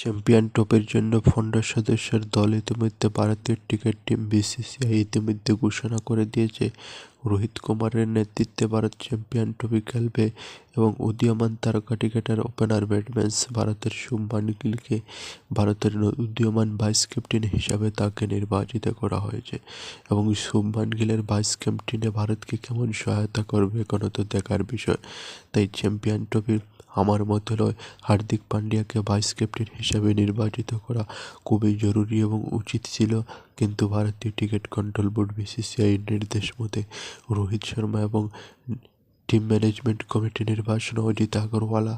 Champion ট্রফির জন্য ফন্ডার সদস্যের দল ইতিমধ্যে ভারতীয় ক্রিকেট টিম বিসিসিআই ইতিমধ্যে ঘোষণা করে দিয়েছে। রোহিত কুমারের নেতৃত্বে ভারত চ্যাম্পিয়ন ট্রফি খেলবে এবং উদীয়মান তারকা ক্রিকেটার, ওপেনার, ব্যাটসম্যান ভারতের শুভমান গিলকে ভারতের উদীয়মান ভাইস ক্যাপ্টেন হিসাবে তাকে নির্বাচিত করা হয়েছে এবং শুভমান গিলের ভাইস ক্যাপ্টেনে ভারতকে কেমন সহায়তা করবে এখনও তো দেখার বিষয়। তাই চ্যাম্পিয়ন ট্রফির আমার মতে নয়, হার্দিক পান্ডিয়াকে ভাইস ক্যাপ্টেন হিসাবে নির্বাচিত করা খুবই জরুরি এবং উচিত ছিল কিন্তু ভারতীয় ক্রিকেট কন্ট্রোল বোর্ড বিসিসিআইয়ের নির্দেশ মতে রোহিত শর্মা এবং টিম ম্যানেজমেন্ট কমিটি নির্বাচন অজিত আগরওয়ালা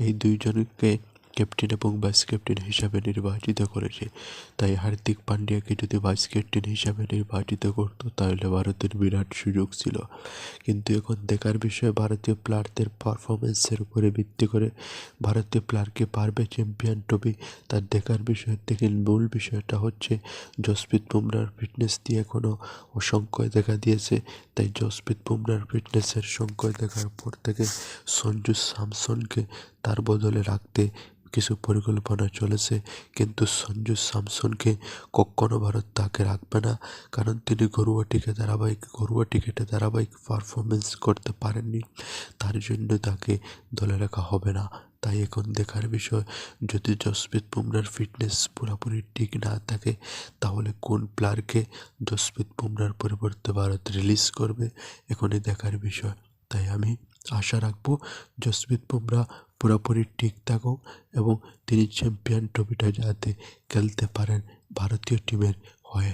এই দুইজনকে ক্যাপ্টেন এবং ভাইস ক্যাপ্টেন হিসাবে নির্বাচিত করেছে। তাই হার্দিক পান্ডিয়াকে যদি ভাইস ক্যাপ্টেন হিসাবে নির্বাচিত করতো, তাহলে ভারতের বিরাট সুযোগ ছিল। কিন্তু এখন দেখার বিষয়, ভারতীয় প্লেয়ারদের পারফরমেন্সের উপরে ভিত্তি করে ভারতীয় প্লেয়ারকে পারবে চ্যাম্পিয়ন ট্রফি। তার দেখার বিষয় থেকে মূল বিষয়টা হচ্ছে জসপ্রীত বুমরার ফিটনেস দিয়ে এখনও অসংখ্যয় দেখা দিয়েছে। তাই জসপ্রীত বুমরার ফিটনেসের সংখ্যয় দেখার পর থেকে সঞ্জু স্যামসনকে তার বদলে রাখতে কিছু পরিকল্পনা চলেছে, কিন্তু সঞ্জু স্যামসনকে কখনো ভারত তাকে রাখবে না, কারণ তিনি ঘরোয়া টিকে ধারাবাহিক ঘরোয়া টিকেটে ধারাবাহিক পারফরমেন্স করতে পারেননি। তার জন্য তাকে দলে রাখা হবে না। তাই এখন দেখার বিষয়, যদি জসপ্রীত বুমরার ফিটনেস পুরোপুরি ঠিক না থাকে, তাহলে কোন প্লেয়ারকে জসপ্রীত বুমরার পরিবর্তে ভারত রিলিজ করবে? এখনই দেখার বিষয়। তাই আমি আশা রাখব জসপ্রীত বুমরা পুরোপুরি ঠিক থাকুক এবং তিনি চ্যাম্পিয়ন ট্রফিটা যাতে খেলতে পারেন ভারতীয় টিমের হয়ে।